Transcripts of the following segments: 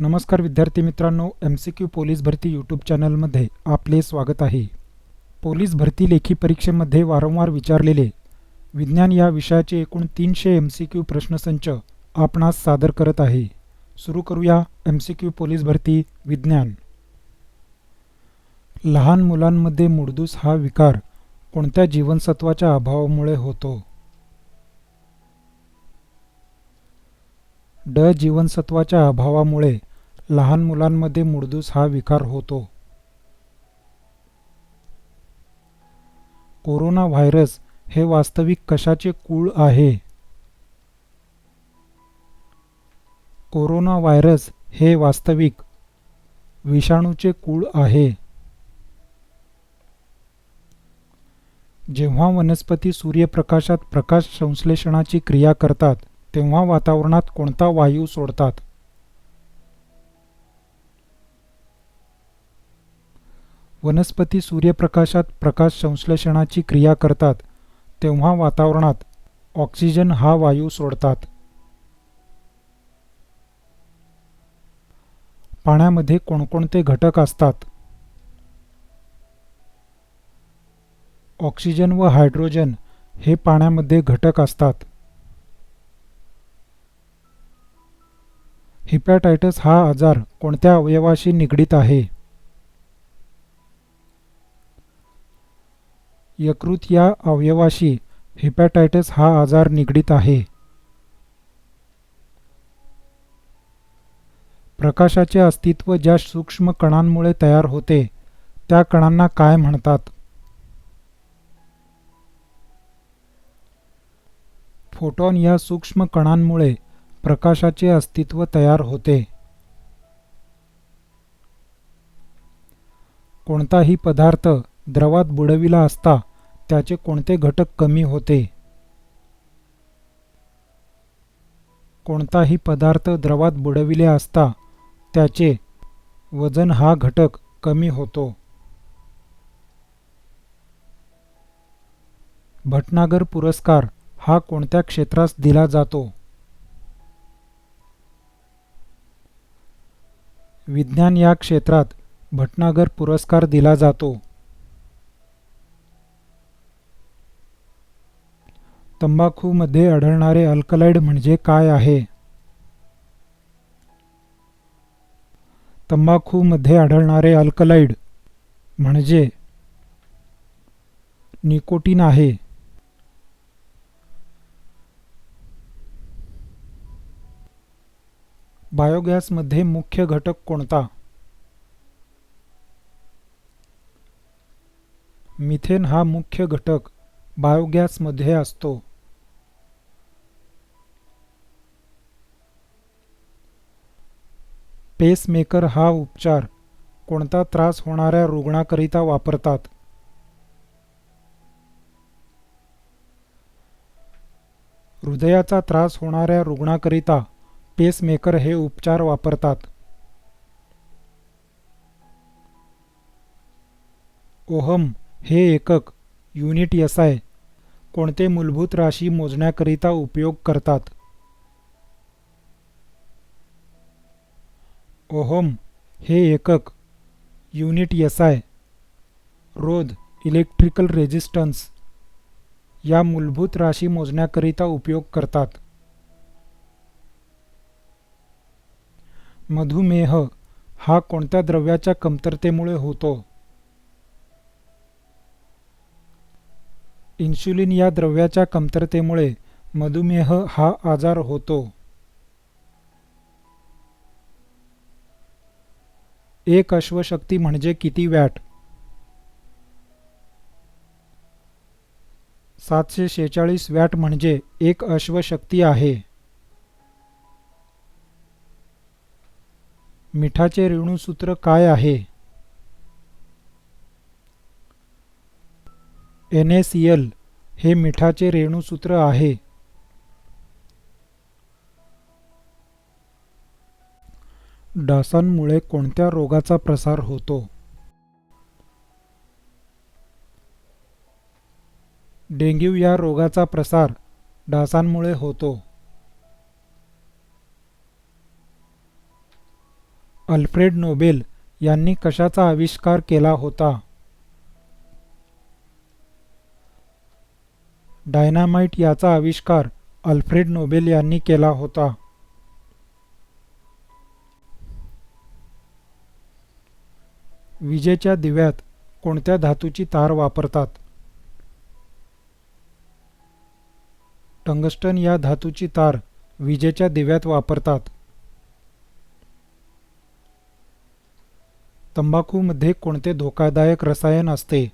नमस्कार विद्यार्थी मित्रांनो एम सी क्यू पोलीस भरती यूट्यूब चॅनलमध्ये आपले स्वागत आहे. पोलीस भरती लेखी परीक्षेमध्ये वारंवार विचारलेले विज्ञान या विषयाचे एकूण तीनशे एम सी क्यू प्रश्नसंच आपणास सादर करत आहे. सुरू करूया एम सी क्यू पोलीस भरती विज्ञान. लहान मुलांमध्ये मुडदूस हा विकार कोणत्या जीवनसत्वाच्या अभावामुळे होतो? ड जीवनसत्वाच्या अभावामुळे लहान मुलांमध्ये मुडदूस हा विकार होतो. कोरोना व्हायरस हे वास्तविक कशाचे कूळ आहे? कोरोना व्हायरस हे वास्तविक विषाणूचे कूळ आहे. जेव्हा वनस्पती सूर्यप्रकाशात प्रकाश संश्लेषणाची क्रिया करतात तेव्हा वातावरणात कोणता वायू सोडतात? वनस्पती सूर्यप्रकाशात प्रकाश संश्लेषणाची क्रिया करतात. तेव्हा वातावरणात ऑक्सिजन हा वायू सोडतात. पाण्यामध्ये कोणकोणते घटक असतात? ऑक्सिजन व हायड्रोजन हे पाण्यामध्ये घटक असतात. हिपॅटायटस हा आजार कोणत्या अवयवाशी निगडीत आहे? यकृत या अवयवाशी हिपॅटायटस हा आजार निगडीत आहे. प्रकाशाचे अस्तित्व ज्या सूक्ष्म कणांमुळे तयार होते त्या कणांना काय म्हणतात? फोटॉन या सूक्ष्म कणांमुळे प्रकाशाचे अस्तित्व तयार होते. कोणताही पदार्थ द्रवात बुडविला असता त्याचे कोणते घटक कमी होते? कोणताही पदार्थ द्रवात बुडविले असता त्याचे वजन हा घटक कमी होतो. भटनागर पुरस्कार हा कोणत्या क्षेत्रास दिला जातो? विज्ञान या क्षेत्रात भटनागर पुरस्कार दिला जातो. तंबाखूमध्ये आढळणारे अल्कलाइड म्हणजे काय आहे? तंबाखूमध्ये आढळणारे अल्कलाइड म्हणजे निकोटीन आहे. बायोगॅसमध्ये मुख्य घटक कोणता? मिथेन हा मुख्य घटक बायोगॅसमध्ये असतो. पेसमेकर हा उपचार कोणता त्रास होणाऱ्या रुग्णाकरिता वापरतात? हृदयाचा त्रास होणाऱ्या रुग्णाकरिता पेसमेकर हे उपचार वापरतात. ओहम हे एकक युनिट एसआय कोणते मूलभूत राशी मोजण्याकरिता उपयोग करतात? ओहम हे एकक युनिट एसआय रोध इलेक्ट्रिकल रेजिस्टन्स या मूलभूत राशी मोजण्याकरिता उपयोग करतात. मधुमेह हा कोणत्या द्रव्याच्या कमतरतेमुळे होतो? इन्शुलिन या द्रव्याच्या कमतरतेमुळे मधुमेह हा आजार होतो. एक अश्वशक्ती म्हणजे किती वॅट? सातशे शेचाळीस वॅट म्हणजे एक अश्वशक्ती आहे. मिठाचे रेणूसूत्र काय आहे? एन एस एल हे मिठाचे रेणूसूत्र आहे. डासांमुळे कोणत्या रोगाचा प्रसार होतो? डेंग्यू या रोगाचा प्रसार डासांमुळे होतो. अल्फ्रेड नोबेल यांनी कशाचा आविष्कार केला होता? डायनामाइट याचा आविष्कार अल्फ्रेड नोबेल यांनी केला होता. विजेच्या दिव्यात कोणत्या धातूची तार वापरतात? टंगस्टन या धातूची तार विजेच्या दिव्यात वापरतात. तंबाखूमध्ये कोणते धोकादायक रसायन असते?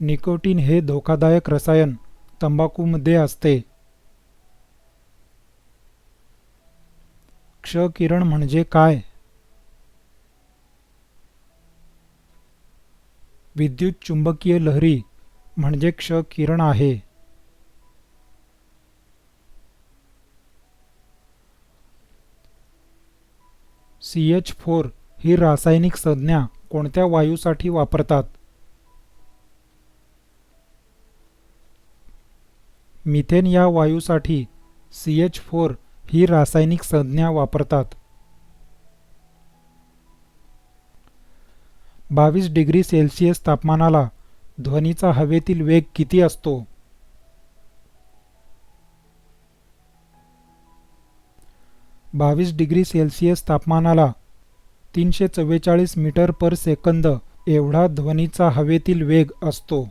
निकोटीन हे धोकादायक रसायन तंबाखूमध्ये असते. क्ष किरण म्हणजे काय? विद्युत चुंबकीय लहरी म्हणजे क्ष किरण आहे. सी एच फोर ही रासायनिक संज्ञा कोणत्या वायूसाठी वापरतात? मिथेन या वायूसाठी सी एच फोर ही रासायनिक संज्ञा वापरतात. बावीस डिग्री सेल्सिअस तापमानाला ध्वनीचा हवेतील वेग किती असतो? बावीस डिग्री सेल्सिअस तापमानाला तीनशे चव्वेचाळीस मीटर पर सेकंद एवढा ध्वनीचा हवेतील वेग असतो.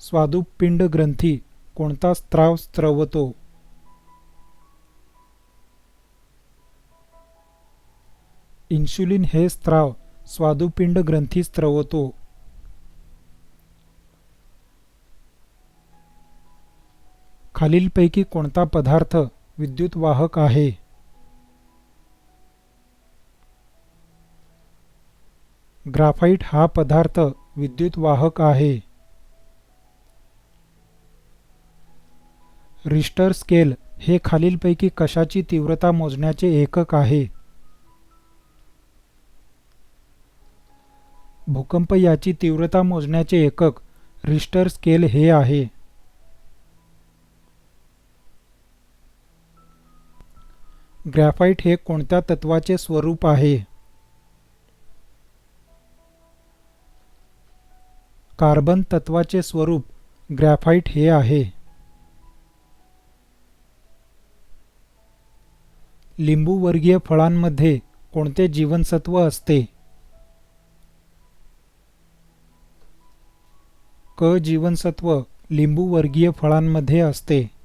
स्वादुपिंड ग्रंथी कोणता स्त्राव स्त्रवतो इन्शुलिन हे स्त्राव स्वादुपिंड ग्रंथी स्त्रवतो खालीलपैकी कोणता पदार्थ विद्युत वाहक आहे? ग्राफाइट हा पदार्थ विद्युत वाहक आहे. रिश्टर स्केल हे खालीलपैकी कशाची तीव्रता मोजण्याचे एकक आहे? भूकंप याची तीव्रता मोजण्याचे एकक रिश्टर स्केल हे आहे. ग्रॅफाइट हे कोणत्या तत्वाचे स्वरूप आहे? कार्बन तत्वाचे स्वरूप ग्रॅफाइट हे आहे. लिंबूवर्गीय फळांमध्ये कोणते जीवनसत्व असते? क जीवनसत्व लिंबूवर्गीय फळांमध्ये असते.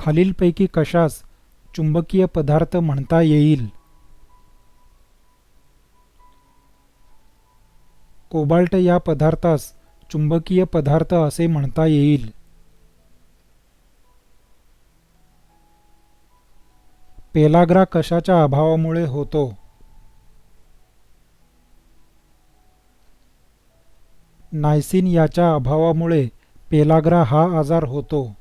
खालीलपैकी कशास चुंबकीय पदार्थ म्हणता येईल? कोबाल्ट या पदार्थास चुंबकीय पदार्थ असे म्हणता येईल. पेलाग्रा कशाच्या अभावामुळे होतो? नायसिन याच्या अभावामुळे पेलाग्रा हा आजार होतो.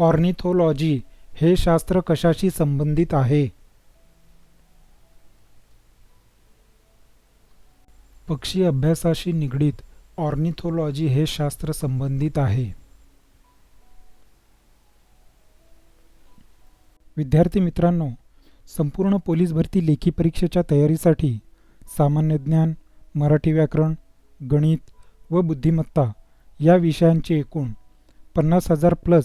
ऑर्निथोलॉजी हे शास्त्र कशाशी संबंधित आहे? पक्षी अभ्यासाशी निगडीत ऑर्निथोलॉजी हे शास्त्र संबंधित आहे. विद्यार्थी मित्रांनो संपूर्ण पोलीस भरती लेखी परीक्षेच्या तयारीसाठी सामान्य ज्ञान मराठी व्याकरण गणित व बुद्धिमत्ता या विषयांचे एकूण पन्नास हजार plus